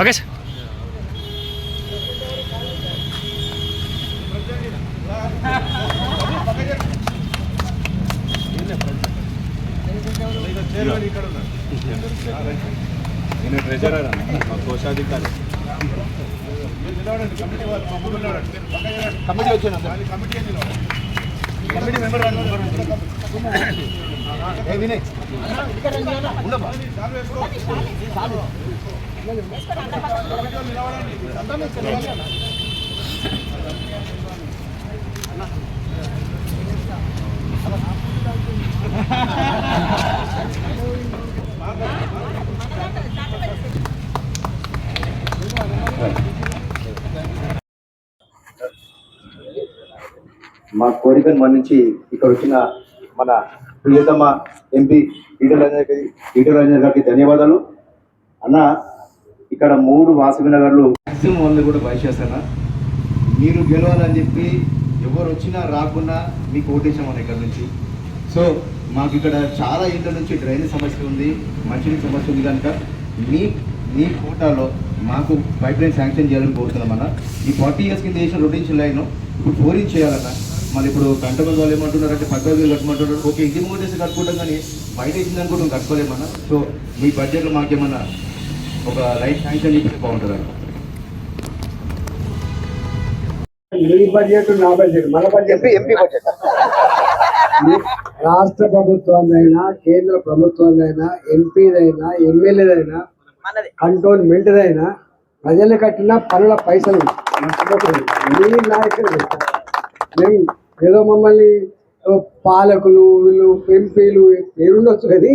Okay sir. నేను treasurer అన్న మా కోశాధికారి కమిటీ వచ్చాను కమిటీ మెంబర్ వినయ్ ఉండమ్మా మా కోరికను మన్నించి ఇక్కడ వచ్చిన మన ప్రియతమ ఎంపీ ఈటల రాజేందర్ గారి ఈటల రాజేందర్ గారికి ధన్యవాదాలు. అన్న ఇక్కడ మూడు వాసవి నగర్లు మ్యాక్సిమం వంద కూడా బయట మీరు గెలవాలని చెప్పి ఎవరు వచ్చినా రాకున్నా మీకు ఓటేసామన్న ఇక్కడ నుంచి. సో మాకు ఇక్కడ చాలా ఇంట్ల నుంచి డ్రైనేజ్ సమస్య ఉంది మంచినీటి సమస్య ఉంది కనుక మీ మీ కోటాలో మాకు పైప్ లైన్ శాంక్షన్ చేయాలని కోరుతున్నాం అన్న. ఈ ఫార్టీ ఇయర్స్ కింద చేసిన రొటీన్ లైన్ ఇప్పుడు ఫోర్ ఇంచ్ చేయాలన్న మళ్ళీ ఇప్పుడు కంటమంది వాళ్ళు ఏమంటున్నారు అంటే పక్క వేలు కట్టమంటున్నారు ఓకే ఇంటి మూటేసి కట్టుకుంటాం కానీ బయట ఇచ్చింది కట్టుకోలేమన్నా. సో మీ బడ్జెట్లో మాకేమన్నా ఒక లైట్ శాంక్షన్ చేస్తే బాగుంటుంది మీ బడ్జెట్ నా బడ్జెట్ మన బడ్జెట్ ఎంపీ బడ్జెట్ రాష్ట్ర ప్రభుత్వాలైనా కేంద్ర ప్రభుత్వాలైనా ఎంపీదైనా ఎమ్మెల్యేదైనా కంటోన్మెంట్దైనా ప్రజలు కట్టిన పనుల పైసలు. మీ నాయకులు మేము ఏదో మమ్మల్ని పాలకులు వీళ్ళు ఎంపీలు పేరుండొచ్చు కానీ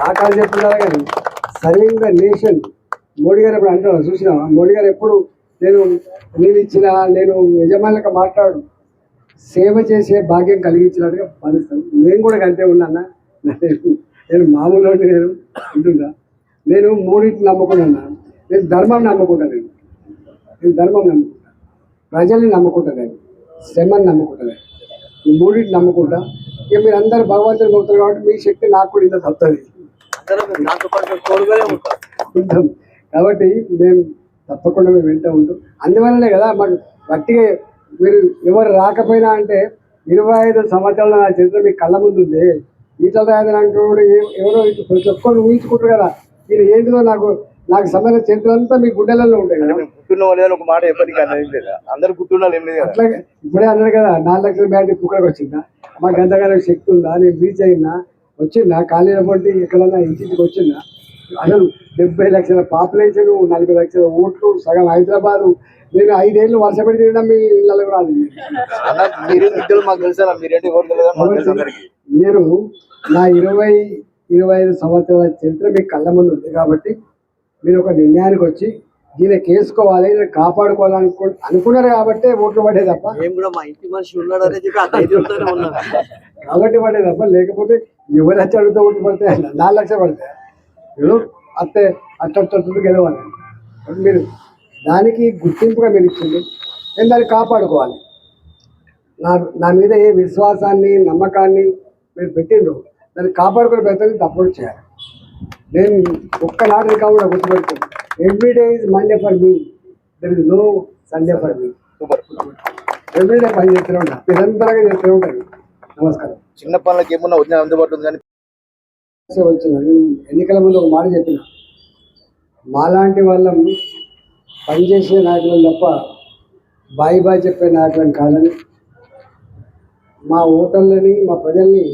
రాకాలు చెప్తున్నారు కానీ సర్వింగ్ ద నేషన్ మోడీ గారు ఎప్పుడు అంటారు చూసినా మోడీ గారు ఎప్పుడు నేను నేను ఇచ్చిన నేను యజమానులకు మాట్లాడు సేవ చేసే భాగ్యం కలిగించినట్టుగా భావిస్తాను. నేను కూడా అంతే ఉన్నానా? నేను నేను మామూలు నేను ఉంటుందా నేను మూడింటిని నమ్ముకున్నా నేను ధర్మం నమ్ముకుంటాను నేను. నేను ధర్మం నమ్ముకుంటాను ప్రజల్ని నమ్ముకుంటాను నేను. శ్రమని నమ్ముకుంటాను మూడింటిని నమ్ముకుంటా. ఇక మీరు అందరు భగవంతుని నమ్ముతారు కాబట్టి మీ శక్తి నాకు కూడా ఇంత ఉంటాం. కాబట్టి మేము తప్పకుండా మేము వెంట ఉంటాం. అందువల్లనే కదా మాకు గట్టిగా మీరు ఎవరు రాకపోయినా అంటే ఇరవై ఐదు సంవత్సరాల నా చరిత్ర మీ కళ్ళ ముందు ఉంది. అంటున్నాడు ఏ- ఎవరో ప్రతి ఒక్కరు ఊహించుకుంటారు కదా. ఇది ఏంటిదో నాకు నాకు సంబంధించిన చరిత్ర అంతా మీ గుండెలలో ఉంటాయి కదా. గుర్తున్న ఒక మాట ఎప్పటికీ అనేది లేదు? అందరు గుర్తున్న ఏం లేదు కదా? అట్లాగే ఇప్పుడే అన్నాడు కదా నాలుగు లక్షల బ్యాటరీ పుక్కడికి వచ్చిందా? మాకు ఎంతగానో శక్తి ఉందా? నేను రీచ్ అయినా వచ్చిందా? ఖాళీల బట్టి ఎక్కడన్నా ఇంటికి వచ్చిందా? అసలు డెబ్బై లక్షల పాపులేషన్ నలభై లక్షల ఓట్లు సగం హైదరాబాద్. నేను ఐదేళ్ళు వర్ష పెట్టి తినడం మీ రాలేదు. అన్న మీరు మాకు మాకు నా ఇరవై ఇరవై ఐదు సంవత్సరాల చరిత్ర మీ కళ్ళ ముందు ఉంది కాబట్టి మీరు ఒక నిర్ణయానికి వచ్చి దీన్ని కేసుకోవాలి దీన్ని కాపాడుకోవాలనుకు అనుకున్నారు కాబట్టే ఓట్లు పడే తప్ప. కూడా కాబట్టి పడే తప్ప. లేకపోతే ఎవరు వచ్చి అడుగుతూ ఓట్లు పడతాయి నాలుగు లక్షలు పడతాయి ఏదో అత్తే అట్టు గెలవాలి. మీరు దానికి గుర్తింపుగా మీరు ఇచ్చింది నేను దాన్ని కాపాడుకోవాలి. నా నా మీద ఏ విశ్వాసాన్ని నమ్మకాన్ని మీరు పెట్టిండ్రు దాన్ని కాపాడుకునే ప్రయత్నం తప్పకుండా చేయాలి. నేను ఒక్కనాటి కాకుండా గుర్తుపెట్టుకోండి every day is Monday for me there is no Sunday for me every day పని చేస్తూనే ఉంటాను నిరంతరంగా చేస్తూనే ఉంటాను నమస్కారం. చిన్న పనులకు ఏమన్నా వచ్చిన అందుబాటులో ఉంది కానీ వచ్చిన ఎన్నికల ముందు ఒక మాట చెప్పిన. మాలాంటి వాళ్ళం పనిచేసే నాయకులను తప్ప బాయ్ బాయ్ చెప్పే నాయకులను కాదని మా ఓటర్లని మా ప్రజల్ని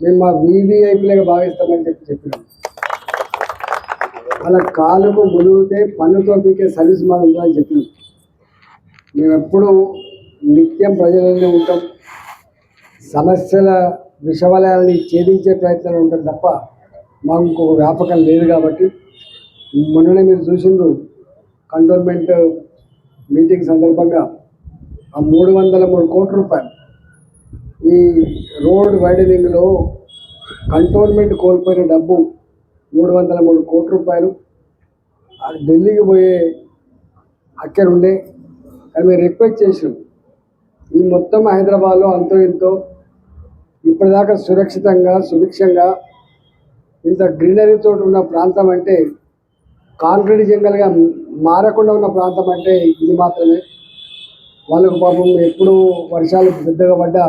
మేము మా వీవీఐపీలుగా భావిస్తామని చెప్పి చెప్పినాం. వాళ్ళ కాలుకు మునిగితే పన్నుతో పీకే సర్వీస్ మాది ఉందని చెప్పినాం. మేము ఎప్పుడూ నిత్యం ప్రజలనే ఉంటాం. సమస్యల విషవలయాల్ని ఛేదించే ప్రయత్నాలు ఉంటుంది తప్ప మాకు వ్యాపకం లేదు కాబట్టి మొన్ననే మీరు చూసిండ్రు కంటోన్మెంట్ మీటింగ్ సందర్భంగా ఆ మూడు వందల మూడు కోట్ల రూపాయలు. ఈ రోడ్ వైడనింగ్లో కంటోన్మెంట్ కోల్పోయిన డబ్బు మూడు వందల మూడు కోట్ల రూపాయలు. అది ఢిల్లీకి పోయే అక్కడ ఉండే కానీ మేము రిక్వెస్ట్ చేసాం ఈ మొత్తం హైదరాబాద్లో అంతో ఇంతో ఇప్పటిదాకా సురక్షితంగా సుభిక్షంగా ఇంత గ్రీనరీతో ఉన్న ప్రాంతం అంటే కాంక్రీట్ జంగల్గా మారకుండా ఉన్న ప్రాంతం అంటే ఇది మాత్రమే. వాళ్ళకు పాపం ఎప్పుడు వర్షాలు పెద్దగా పడ్డా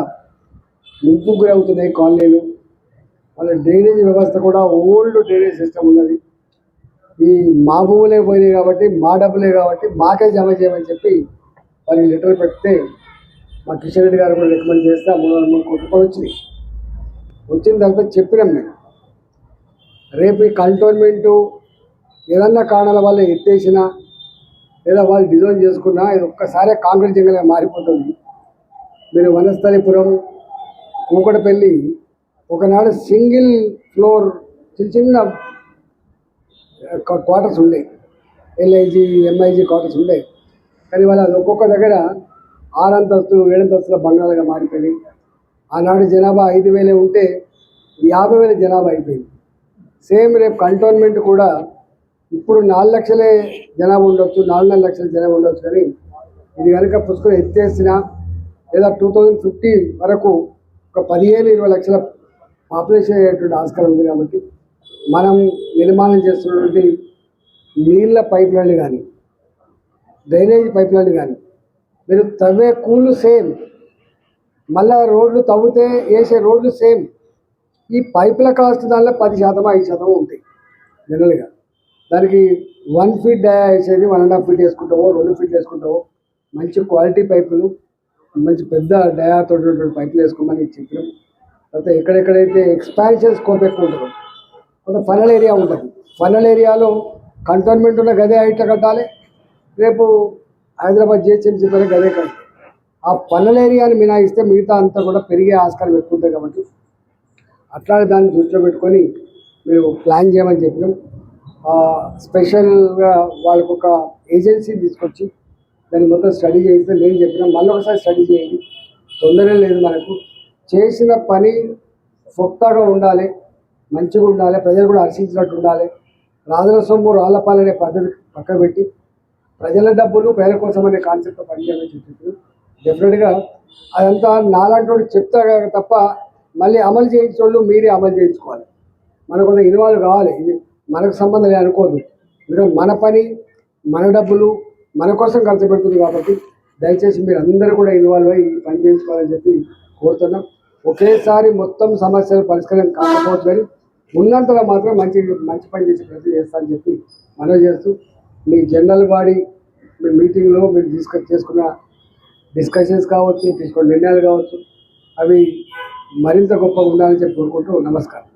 ముంపు గురవుతున్నాయి కాలనీలు. వాళ్ళ డ్రైనేజ్ వ్యవస్థ కూడా ఓల్డ్ డ్రైనేజ్ సిస్టమ్ ఉన్నది. ఈ మా భూములే పోయినాయి కాబట్టి మా డబ్బులే కాబట్టి మాకే జమ చేయమని చెప్పి వాళ్ళకి లెటర్ పెడితే మా కిషన్ రెడ్డి గారు కూడా రికమెండ్ చేస్తే ఆ మూడు వందల మూడు కోట్లు కూడా వచ్చినాయి. వచ్చిన తర్వాత చెప్పినాం మేము. రేపు ఈ కంటోన్మెంటు ఏదన్నా కారణాల వల్ల ఎత్తేసినా లేదా వాళ్ళు డిజైన్ చేసుకున్నా ఇది ఒక్కసారే కాంక్రీట్ జంగలే మారిపోతుంది. మీరు వనస్థలిపురం కూకటపల్లి ఒకనాడు సింగిల్ ఫ్లోర్ చిన్న చిన్న క్వార్టర్స్ ఉండే. ఎల్ఐజి ఎంఐజి క్వార్టర్స్ ఉండే. కానీ వాళ్ళ ఒక్కొక్క దగ్గర ఆరంతస్తులు ఏడంతస్తుల బంగాళాగా మారిపోయింది ఆనాడు జనాభా ఐదు వేలే ఉంటే యాభై వేల జనాభా అయిపోయింది. సేమ్ రేపు కంటోన్మెంట్ కూడా ఇప్పుడు నాలుగు లక్షలే జనాభా ఉండొచ్చు నాలుగున్నర లక్షల జనాభా ఉండొచ్చు కానీ ఇది కనుక పుస్తకం ఎత్తేసినా లేదా టూ థౌజండ్ ఫిఫ్టీన్ వరకు ఒక పదిహేను ఇరవై లక్షల పాపులేషన్ అయ్యేటువంటి ఆస్కారం ఉంది కాబట్టి మనం నిర్మాణం చేస్తున్నటువంటి నీళ్ళ పైప్ లైన్లు కానీ డ్రైనేజ్ పైప్ లైన్లు కానీ మీరు తవ్వే కూలు సేమ్. మళ్ళా రోడ్లు తవ్వితే వేసే రోడ్లు సేమ్. ఈ పైపుల కాస్ట్ దానిలో పది శాతం ఐదు శాతం ఉంటాయి జనరల్గా. దానికి వన్ ఫీట్ డయా వేసేది వన్ అండ్ హాఫ్ ఫీట్ వేసుకుంటావో రెండు ఫీట్ వేసుకుంటావో మంచి క్వాలిటీ పైపులు మంచి పెద్ద డయాతో పైపులు వేసుకోమని చెప్పినాం. తర్వాత ఎక్కడెక్కడైతే ఎక్స్పాన్షన్ స్కోప్ ఎక్కువ ఉంటుందో కొంత ఫనల్ ఏరియా ఉంటుంది. ఫనల్ ఏరియాలో కంటోన్మెంట్ ఉన్న గదే హైట్ కట్టాలి. రేపు హైదరాబాద్ జిహెచ్ఎంసీ పైన గదే కట్టాలి ఆ పల్లెల ఏరియాని మినాయిస్తే మిగతా అంతా కూడా పెరిగే ఆస్కారం ఎక్కువ ఉంటుంది కాబట్టి అట్లాంటి దాన్ని దృష్టిలో పెట్టుకొని మీరు ప్లాన్ చేయమని చెప్పినాం. స్పెషల్గా వాళ్ళకు ఒక ఏజెన్సీ తీసుకొచ్చి దాన్ని మొత్తం స్టడీ చేస్తే నేను చెప్పిన. మళ్ళీ ఒకసారి స్టడీ చేయండి. తొందర లేదు మనకు. చేసిన పని సొత్తాగా ఉండాలి మంచిగా ఉండాలి ప్రజలు కూడా హర్షించినట్టు ఉండాలి. రాజుల సొమ్ము రాళ్ళపాలనే పద్ధతి పక్కబెట్టి ప్రజల డబ్బులు ప్రజల కోసం అనే కాన్సెప్ట్ పనిచేయాలని చెప్పి డెఫినెట్గా అదంతా నాలాంటి వాడు చెప్తా తప్ప మళ్ళీ అమలు చేయించోళ్ళు మీరే అమలు చేయించుకోవాలి. మనకు కొంత ఇన్వాల్వ్ కావాలి. ఇది మనకు సంబంధం లేదు అనుకోదు ఎందుకంటే మన పని మన డబ్బులు మన కోసం ఖర్చు పెడుతుంది కాబట్టి దయచేసి మీరు అందరూ కూడా ఇన్వాల్వ్ అయ్యి పని చేయించుకోవాలని చెప్పి కోరుతున్నాం. ఒకేసారి మొత్తం సమస్యలు పరిష్కారం కాకపోవచ్చు కానీ ఉన్నంతలో మాత్రం మంచి మంచి పని చేసి ప్రయత్నం చేస్తానని చెప్పి మనవి చేస్తూ మీ జనరల్ బాడీ మీ మీటింగ్లో మీరు తీసుకొచ్చి చేసుకున్న డిస్కషన్స్ కావచ్చు తీసుకున్న నిర్ణయాలు కావచ్చు అవి మరింత గొప్పగా ఉండాలని చెప్పి కోరుకుంటూ నమస్కారం.